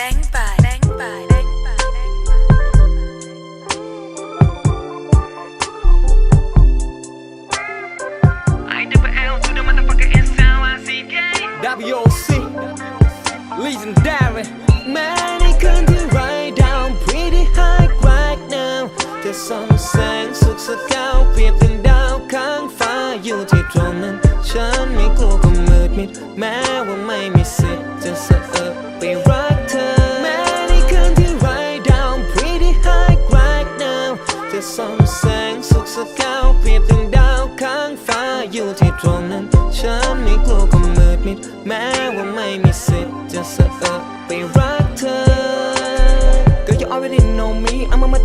bang by bang by bang by bang I double L to the motherfucker S L I C K. WOC Legendary แม้ในคืนที่ไร้ดาว Pretty high right now จะส่องแสงสุขสกาวเปรียบดังดาวข้างฟ้าอยู่ที่ตรงนั้น ฉันไม่กลัวก็มืดมิดแม้ว่าไม่มีสิทธิ์จะสะเอิบไปรัก สกาวเปรียบดังดาวข้างฟ้าอยู่ที่ตรงนั้น ฉันไม่กลัวก็มืดมิด แม้ว่าไม่มีสิทธิ์จะสะเอิบไปรักเธอ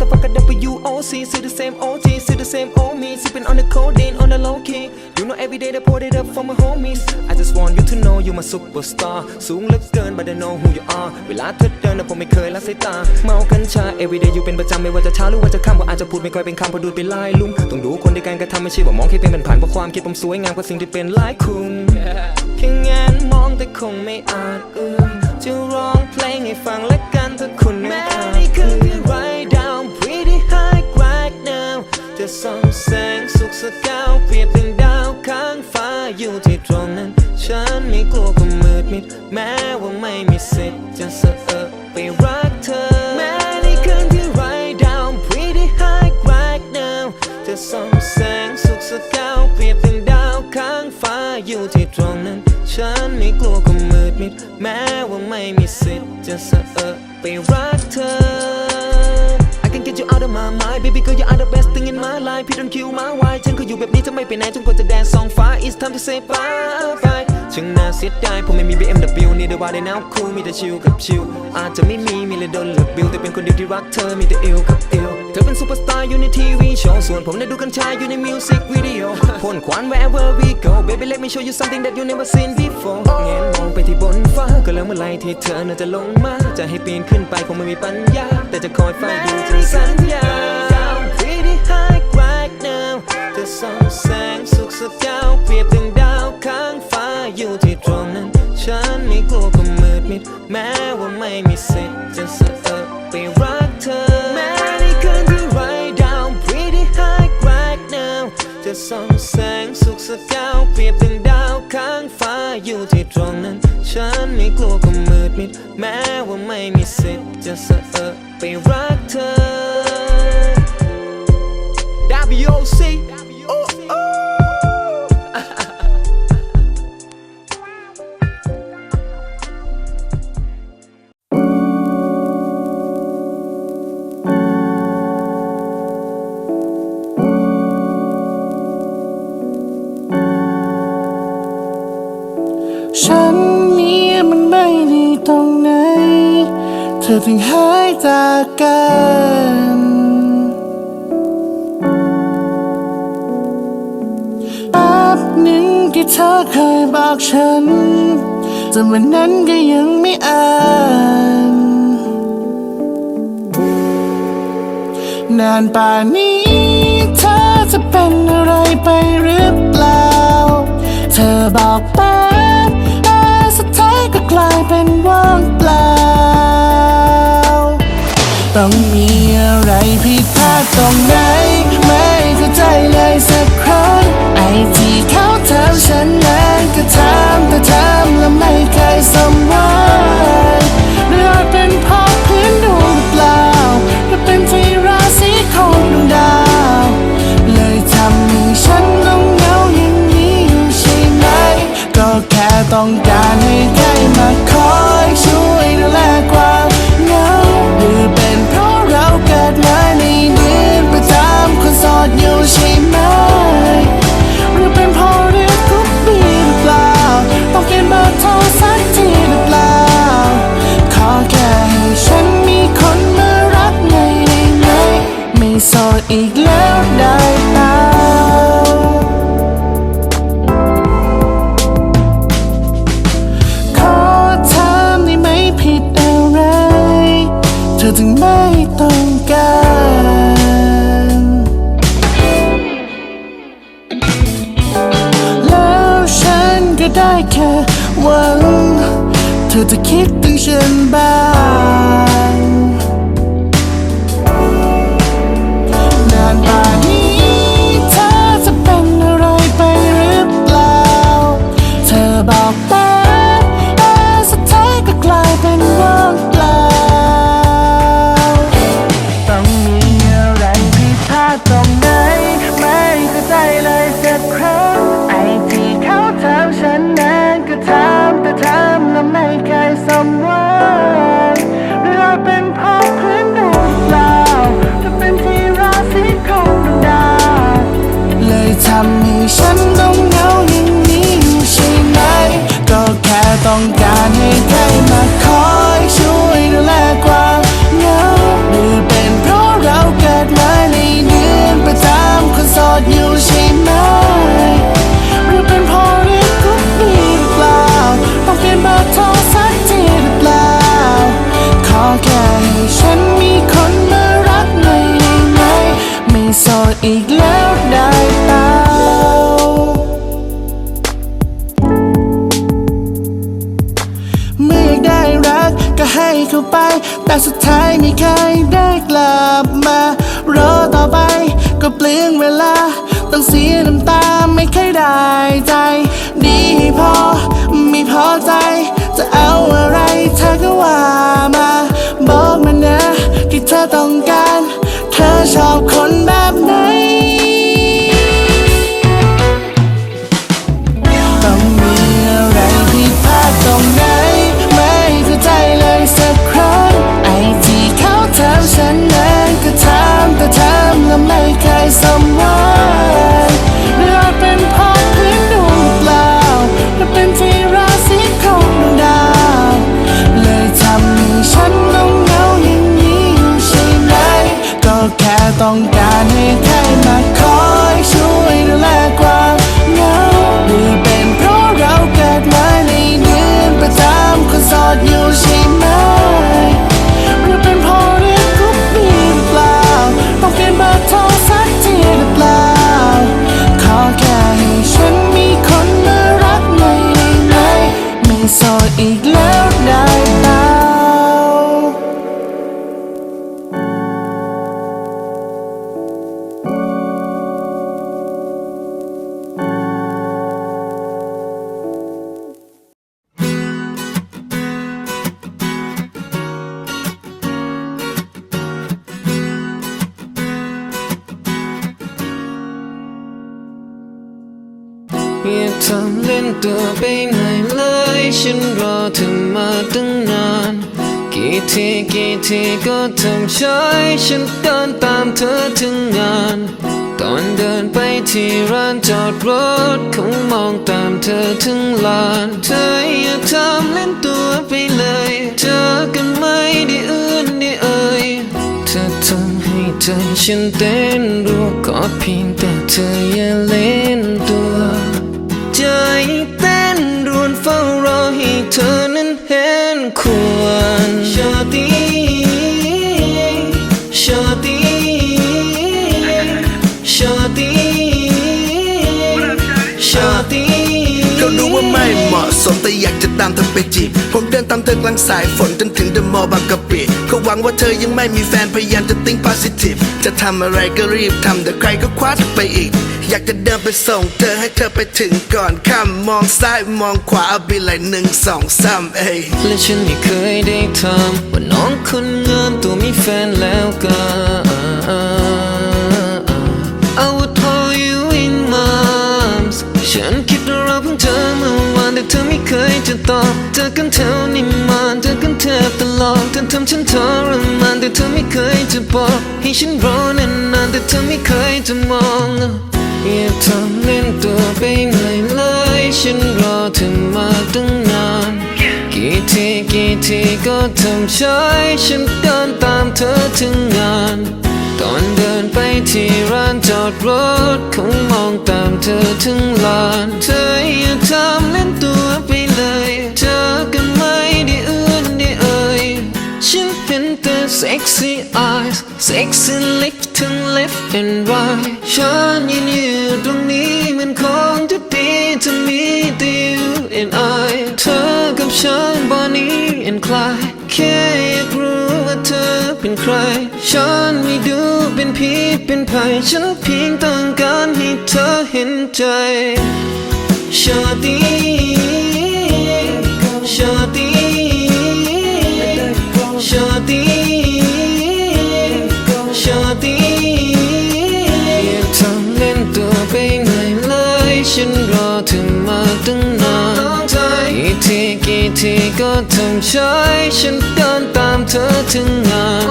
motherfucker W-O-C. See the same OG, see the same old me. Sipping on the codeine on the low key. You know every day they pour it up for my homies. I just want you to know you my superstar. สูงเหลือเกิน but I know who you are. เวลาเธอเดินนะผมไม่เคยละสายตา เมากัญชา every day อยู่เป็นประจำไม่ว่าจะเช้าหรือว่าจะค่ำว่าอาจจะพูดไม่ค่อยเป็นคำเพราะดูดไปลายลุ่มต้องดูคนในการกระทำไม่ใช่ว่ามองแค่เป็นผ่านเพราะความคิดผมสวยงามกว่าสิ่งที่เป็นหลายคุณแค่งานมองแต่คงไม่อาจเอ่ยจะร้องเพลงให้ฟังและกันถ้าคุณไม่อาจ ส่องแสงสุขสกาวเปรียบดังดาวข้างฟ้าอยู่ที่ตรงนั้น ฉันไม่กลัวก็มืดมิด แม้ว่าไม่มีสิทธิ์จะสะเอิบไปรักเธอ แม้ในคืนที่ right down pretty high right now จะส่องแสงสุขสกาวเปรียบดังดาวข้างฟ้าอยู่ที่ตรงนั้น ฉันไม่กลัวก็มืดมิด แม้ว่าไม่มีสิทธิ์จะสะเอิบไปรัก under my mind baby girl you are the best thing in my life พี่ต้องคิวมาไว้ฉันก็อยู่แบบนี้จะไม่ไปไหนจนกว่าจะแดนสองฟ้า It's time to say bye bye ช่างน่าเสียดายผมไม่มี BMW นี่ได้ว่าได้แนวคูลมีแต่ชิลกับชิลอาจจะไม่มีมีเลยโดนเลือกบิลแต่เป็นคนเดียวที่รักเธอมีแต่อิลกับอิล ธอเป็นซูเปอร์สตาร์อยู่ในทีวีโชว์ส่วนผมได้ดูกัญชาอยู่ในมิวสิกวิดีโอพ่นควัน wherever we go baby let me show you something that you never seen before เงนมองไปที่บนฟ้าก็แล้วเมื่อไหรที่เธอน่าจะลงมา จะให้ปีนขึ้นไปคงไม่มีปัญญา แต่จะคอยเฝ้าดูจนสัญญา Pretty high right now จะส่องแสงสุขสกาวเปรียบดังดาวข้างฟ้าอยู่ที่ตรงนั้นฉันไม่กลัวก็มืดมิดแม้ว่าไม่มีสิทธิ์จะสะเอิบไปรัก ส่องแสงสุขสกาวเปรียบดังดาวข้างฟ้าอยู่ที่ตรงนั้น ฉันไม่กลัวก็มืดมิด แม้ว่าไม่มีสิทธิ์จะสะเอิบไปรัก อถึงหายจากกันแป๊บหนึ่งที่เธอเคยบอกฉันแต่วันนั้นก็ยังไม่อ่านนานป่านนี้เธอจะเป็นอะไรไปหรือเปล่า เธอบอกแป๊บแต่สุดท้ายก็กลายเป็นว่างเปล่า ผิดพลาดตรงไหน ไม่เข้าใจเลยสักครั้ง ไอ้ที่เขาถามฉันนั้นก็ถามแต่ถามแล้วไม่เคยสมหวัง อีกแล้วได้เปล่าขอถามได้ไหมผิดอะไร เธอถึงไม่ต้องการแล้วฉันก็ได้แค่หวัง เธอจะคิดถึงฉันบ้าง อีกแล้วได้เปล่าเมื่ออยากได้รักก็ให้เข้าไป แต่สุดท้ายไม่เคยได้กลับมารอต่อไปก็เปลืองเวลา ต้องเสียน้ำตาไม่เคยได้ใจ ดีพอไม่พอใจ จะเอาอะไรเธอก็ว่ามา บอกมานะที่เธอต้องการ ธอชอบคนแบบไหนารให้ใครมาคอยช่วยดูแลความเหงาหรือเป็นเพราะเราเกิดมาในเดือนประจำคนโสดอยู่ใช่ไหมหรือเป็นเพราะเรื่องกุ๊บมีหรือเปล่าต้องเปลี่ยนเบอร์โทรสักทีหรือเปล่า ขอแค่ให้ฉันมีคนมารักหน่อยได้ไหมไม่โสดอีกแล้วได้ ไปไหนเลยฉันรอเธอมาตั้งนาน กี่ทีกี่ทีก็ทำใช้ฉันเดินตามเธอถึงงาน ตอนเดินไปที่ร้านจอดรถคงมองตามเธอถึงลาน เธออย่าทำเล่นตัวไปเลยเจอกันไม่ได้อื้อนได้เอ่ยเธอทำให้ใจฉันเต้นรัวขอเพียงแต่เธออย่าเล่นตัวใจ ฝ้ารอให้เธอนั้นเห็นควรชาตีชาตีชาตีชาตีก็รู้ว่าไม่เหมาะสมแต่อยากจะตามเธอไปจีบผมเดินตามเธอกลางสายฝนจนถึงเดอะมอลล์บางกะปิก็หวังว่าเธอยังไม่มีแฟนพยายามจะติ้ง positive จะทำอะไรก็รีบทำแต่ใครก็คว้าเธอไปอีกอยากจะเดินไปส่งเธอให้เธอไปถึงก่อนข้ามมองซ้ายมองขวาบิไลหนึ่งสองสามเอ้ยและฉันไม่เคยได้ทำว่าน้องคนงามตัวมีแฟนแล้วกัน I would hold you in my arms ฉันคิดเราเพิ่งเจอเมื่อวานแต่เธอไม่เคยจะตอบเจอกันแถวนิมานเจอกันแทบตลอดเธอทำฉันทรมานแต่เธอไม่เคยจะบอกให้ฉันรอนานๆแต่เธอไม่เคยจะมอง อย่าทำเล่นตัวไปหน่อยเลยฉันรอเธอมาตั้งนาน กี่ทีกี่ทีก็ทำใช้ฉันเดินตามเธอถึงงาน ตอนเดินไปที่ร้านจอดรถคงมองตามเธอถึงลาน เธออย่าทำเล่นตัวไปเลยเจอกันไม่ได้เอื้อนได้เอ่ยฉันเห็นแต่ sexy eyes sexy lips ทั้ง left and right ฉันยืนอยู่ตรงนี้มันคงจะดีจะมีแต่ you and I เธอกับฉัน Bonnie and Clyde แค่อยากรู้ว่าเธอเป็นใคร ฉันไม่ดูเป็นผีเป็นภัยฉันเพียงต้องการให้เธอเห็นใจชาตี ทีกี่ทีทีก็ทำใช้ฉันเดินตามเธอถึงงาน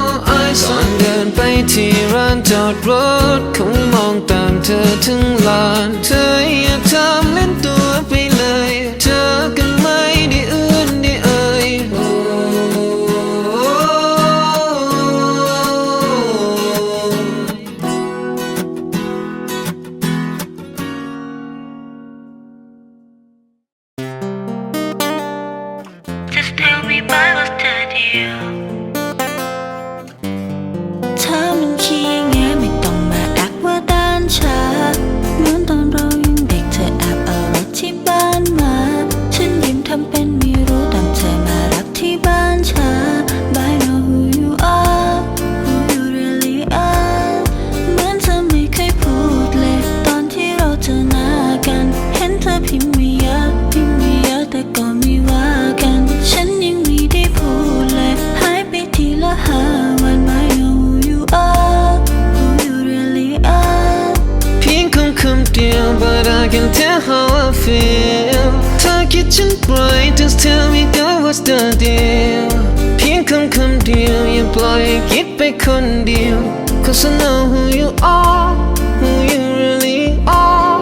ก่อนเดินไปที่ร้านจอดรถคงมองตามเธอถึงลาน just tell me girl what's the deal เพียงคำคำเดียวอย่าปล่อยให้คิดไปคนเดียว cause I know who you are who you really are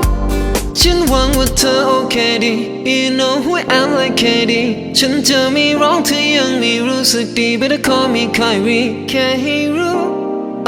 ฉันหวังว่าเธอโอเคดี You know who I am like Katy ฉันจะไม่ร้องเธอยังไม่รู้สึกดี Better call me Kyrie แค่ให้รู้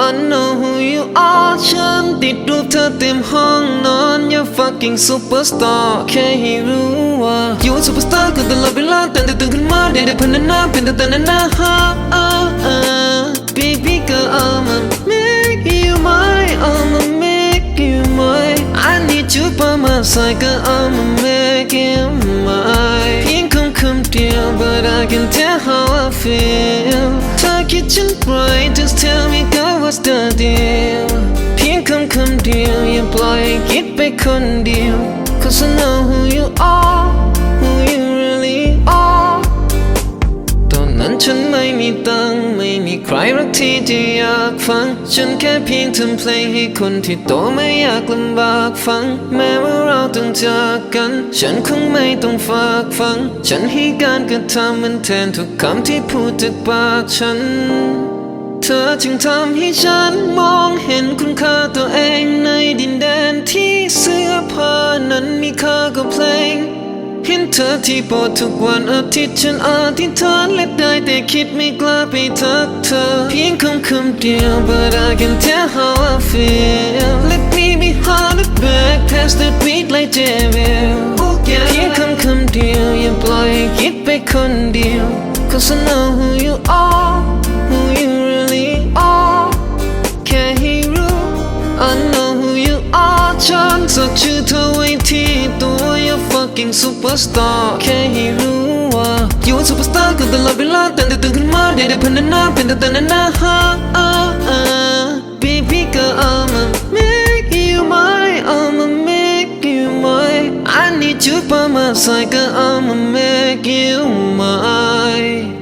I know who you are ฉันติดรูปเธอเต็มห้องนอน You're fucking superstar แค่ให้รู้ว่า You a superstar ก็ตลอดเวลาแต่ตื่นขึ้นมาได้แต่พันนาเป็นแต่แต่นานาฮะ uh, uh. Baby girl I'ma make you mine I'ma make you mine I need you by my side girl I'ma make you mine dear, but I can tell how I feel. The kitchen bright, just tell me, girl, what's the deal? Pink come come deal, you boy, get back on deal. Cause I know who you are, who you are. ฉันไม่มีตังค์ไม่มีใครรักที่จะอยากฟัง ฉันแค่เพียงทำเพลงให้คนที่โตไม่อยากลำบากฟัง แม้ว่าเราต้องจากกัน ฉันคงไม่ต้องฝากฟัง ฉันให้การกระทำมันแทนทุกคำที่พูดจากปากฉัน เธอจึงทำให้ฉันมองเห็นคุณค่าตัวเองในดินแดนที่เสื้อผ้านั้นมีค่ากว่าเพลง เห็นเธอที่โปรดทุกวันอาทิตย์ฉันอธิษฐานและได้แต่คิดไม่กล้าไปทักเธอ เพียงคำคำเดียว but I can tell how I feel let me be hard at back past that beat like devil เพียงคำคำเดียว อย่าปล่อยให้คิดไปคนเดียว cause I know who you are who you really are แค่ให้รู้ I know who you are ฉันสักชื่อเธอไว้ที่ตัว You're fucking superstar แค่ให้รู้ว่า You a superstar ก็ตลอดเวลาแต่ตื่นขึ้นมาได้แต่พันนาเป็นแต่แต่นานาฮะ Baby girl I'ma make you mine I'ma make you mine I need you by my side girl I'ma make you mine